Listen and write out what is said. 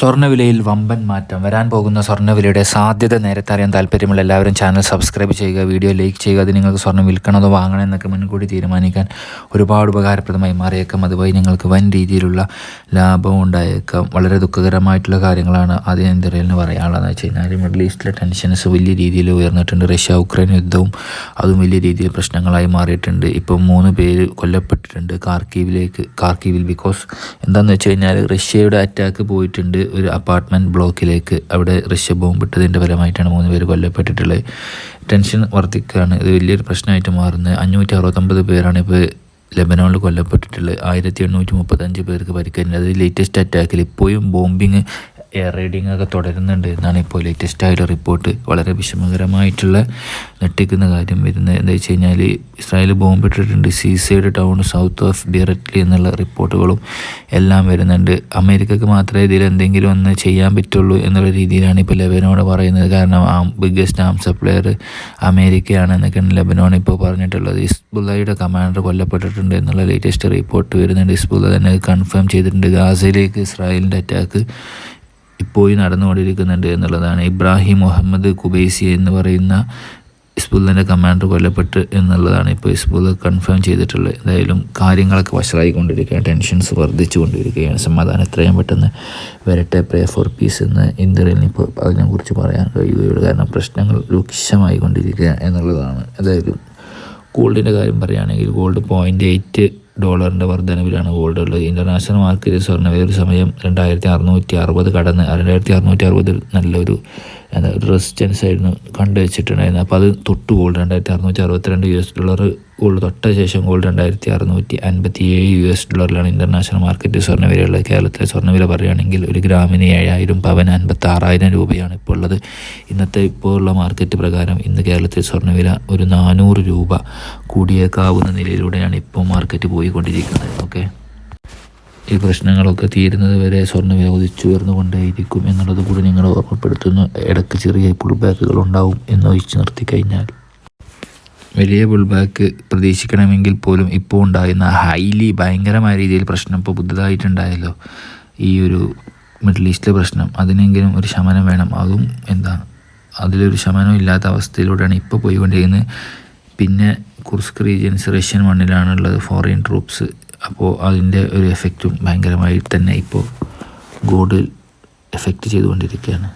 സ്വർണവിലയിൽ വമ്പൻ മാറ്റം. വരാൻ പോകുന്ന സ്വർണവിലയുടെ സാധ്യത നേരത്തെ അറിയാൻ താല്പര്യമുള്ള എല്ലാവരും ചാനൽ സബ്സ്ക്രൈബ് ചെയ്യുക വീഡിയോ ലൈക്ക് ചെയ്യുക അത് നിങ്ങൾക്ക് സ്വർണം വിൽക്കണതോ വാങ്ങണോ എന്നൊക്കെ മുൻകൂട്ടി തീരുമാനിക്കാൻ ഒരുപാട് ഉപകാരപ്രദമായി മാറിയേക്കാം. അതുവഴി നിങ്ങൾക്ക് വൻ രീതിയിലുള്ള ലാഭം ഉണ്ടായേക്കാം. വളരെ ദുഃഖകരമായിട്ടുള്ള കാര്യങ്ങളാണ് ആദ്യം പറയാനുള്ളതെന്ന് വെച്ച് കഴിഞ്ഞാൽ മിഡിൽ ഈസ്റ്റിലെ ടെൻഷൻസ് വലിയ രീതിയിൽ ഉയർന്നിട്ടുണ്ട്. റഷ്യ ഉക്രൈൻ യുദ്ധവും അതും വലിയ രീതിയിൽ പ്രശ്നങ്ങളായി മാറിയിട്ടുണ്ട്. ഇപ്പം മൂന്ന് പേര് കൊല്ലപ്പെട്ടിട്ടുണ്ട് കാർക്കീവിലേക്ക് കാർക്കീവിൽ ബിക്കോസ് എന്താണെന്ന് വെച്ച് കഴിഞ്ഞാൽ റഷ്യയുടെ അറ്റാക്ക് പോയിട്ടുണ്ട്. ഒരു അപ്പാർട്ട്മെന്റ് ബ്ലോക്കിലേക്ക് അവിടെ റഷ്യ ബോംബിട്ടതിന്റെ ഫലമായിട്ടാണ് മൂന്ന് പേര് കൊല്ലപ്പെട്ടിട്ടുള്ളത്. ടെൻഷൻ വർദ്ധിക്കുകയാണ് ഇത് വലിയൊരു പ്രശ്നമായിട്ട് മാറുന്നത്. അഞ്ഞൂറ്റി അറുപത്തൊമ്പത് പേരാണ് ഇപ്പോൾ ലെബനോണിൽ കൊല്ലപ്പെട്ടിട്ടുള്ളത്. ആയിരത്തി എണ്ണൂറ്റി മുപ്പത്തഞ്ച് പേർക്ക് പരിക്കേറ്റത് ലേറ്റസ്റ്റ് അറ്റാക്കിൽ ഇപ്പോഴും ബോംബിങ് എയർ റൈഡിംഗ് ഒക്കെ തുടരുന്നുണ്ട് എന്നാണ് ഇപ്പോൾ ലേറ്റസ്റ്റ് ആയിട്ടുള്ള റിപ്പോർട്ട് വളരെ വിഷമകരമായിട്ടുള്ള ഞെട്ടിക്കുന്ന കാര്യം വരുന്നത് എന്താ വെച്ച് കഴിഞ്ഞാൽ Israel ബോംബിട്ടിട്ടുണ്ട് seaside town south of directly എന്നുള്ള റിപ്പോർട്ടുകളും എല്ലാം വരുന്നുണ്ട്. അമേരിക്കക്ക് മാത്രമേ ഇതിൽ എന്തെങ്കിലും ഒന്ന് ചെയ്യാൻ പറ്റുള്ളൂ എന്നുള്ള രീതിയിലാണ് ഇപ്പോൾ ലെബനോട് പറയുന്നത്. കാരണം ആ ബിഗ്ഗസ്റ്റ് ആം സപ്ലയർ അമേരിക്കയാണ് എന്നൊക്കെയാണ് ലെബനോൺ ഇപ്പോൾ പറഞ്ഞിട്ടുള്ളത്. ഇസ്ബുല്ലയുടെ കമാൻഡർ കൊല്ലപ്പെട്ടിട്ടുണ്ട് എന്നുള്ള ലേറ്റസ്റ്റ് റിപ്പോർട്ട് വരുന്നുണ്ട്. ഇസ്ബുല്ല തന്നെ കൺഫേം ചെയ്തിട്ടുണ്ട്. ഗാസയിലേക്ക് ഇസ്രായേലിന്റെ അറ്റാക്ക് ഇപ്പോഴും നടന്നുകൊണ്ടിരിക്കുന്നുണ്ട് എന്നുള്ളതാണ് ഇബ്രാഹിം മുഹമ്മദ് കുബൈസി എന്ന് പറയുന്ന ഹിസ്ബുല്ലിന്റെ കമാൻഡർ കൊല്ലപ്പെട്ട് എന്നുള്ളതാണ് ഇപ്പോൾ ഹിസ്ബുല്ല കൺഫേം ചെയ്തിട്ടുള്ളത്. എന്തായാലും കാര്യങ്ങളൊക്കെ വഷളായിക്കൊണ്ടിരിക്കുകയാണ് ടെൻഷൻസ് വർദ്ധിച്ചു കൊണ്ടിരിക്കുകയാണ് സമാധാനം എത്രയും പെട്ടെന്ന് വരട്ടെ പ്രേ ഫോർ പീസ് എന്ന് ഇന്ത്യയിൽ ഇപ്പോൾ അതിനെക്കുറിച്ച് പറയാൻ കഴിയുകയുള്ളൂ. കാരണം പ്രശ്നങ്ങൾ രൂക്ഷമായി കൊണ്ടിരിക്കുക എന്നുള്ളതാണ്. എന്തായാലും ഗോൾഡിന്റെ കാര്യം പറയുകയാണെങ്കിൽ ഗോൾഡ് പോയിന്റ് എയ്റ്റ് ഡോളറിന്റെ വർധനവിലാണ് ഗോൾഡ് ഉള്ളത് ഇന്റർനാഷണൽ മാർക്കറ്റിൽ സ്വർണവില ഒരു സമയം രണ്ടായിരത്തി അറുന്നൂറ്റി അറുപത് കടന്ന് രണ്ടായിരത്തി അറുന്നൂറ്റി അറുപതിൽ നല്ലൊരു എന്താ റെസിസ്റ്റൻസ് ആയിരുന്നു കണ്ടു അപ്പോൾ അത് തൊട്ട് ഗോൾഡ് രണ്ടായിരത്തി അറുന്നൂറ്റി അറുപത്തിരണ്ട് യു എസ് ഡോളർ ഗോൾഡ് തൊട്ട ശേഷം ഗോൾഡ് രണ്ടായിരത്തി അറുന്നൂറ്റി അൻപത്തി ഏഴ് യു എസ് ഡോളറിലാണ് ഇന്റർനാഷണൽ മാർക്കറ്റ് സ്വർണവിലയുള്ളത് കേരളത്തിലെ സ്വർണവില പറയുകയാണെങ്കിൽ ഒരു ഗ്രാമിന് ഏഴായിരം പവൻ അൻപത്തി ആറായിരം രൂപയാണ് ഇപ്പോൾ ഉള്ളത്. ഇന്നത്തെ ഇപ്പോൾ ഉള്ള മാർക്കറ്റ് പ്രകാരം ഇന്ന് കേരളത്തിൽ സ്വർണവില ഒരു നാനൂറ് രൂപ കൂടിയേക്കാവുന്ന നിലയിലൂടെയാണ് ഇപ്പോൾ മാർക്കറ്റ് പോയിക്കൊണ്ടിരിക്കുന്നത്. ഓക്കെ ഈ പ്രശ്നങ്ങളൊക്കെ തീരുന്നത് വരെ സ്വർണവില ഉയർന്നുകൊണ്ടേയിരിക്കും എന്നുള്ളത് കൂടി നിങ്ങൾ ഓർമ്മപ്പെടുത്തുന്നു. ഇടയ്ക്ക് ചെറിയ പുൾ ബാക്കുകൾ ഉണ്ടാവും എന്ന് ഒഴിച്ചു നിർത്തി കഴിഞ്ഞാൽ. വലിയ പുൾ ബാക്ക് പ്രതീക്ഷിക്കണമെങ്കിൽ പോലും ഇപ്പോൾ ഉണ്ടായിരുന്ന ഹൈലി ഭയങ്കരമായ രീതിയിൽ പ്രശ്നം ഇപ്പോൾ പുതുതായിട്ടുണ്ടായല്ലോ. ഈ ഒരു മിഡിൽ ഈസ്റ്റിലെ പ്രശ്നം. അതിനെങ്കിലും ഒരു ശമനം വേണം. അതും എന്താ അതിലൊരു ശമനം ഇല്ലാത്ത അവസ്ഥയിലൂടെയാണ് ഇപ്പോൾ പോയിക്കൊണ്ടിരിക്കുന്നത്. പിന്നെ കുർസ്ക് റീജിയൻസ് റഷ്യൻ മണ്ണിലാണുള്ളത് ഫോറിൻ ട്രൂപ്സ് അപ്പോൾ അതിന്റെ ഒരു എഫക്റ്റും ഭയങ്കരമായി തന്നെ ഇപ്പോൾ ഗോഡിൽ എഫക്റ്റ് ചെയ്തുകൊണ്ടിരിക്കുകയാണ്.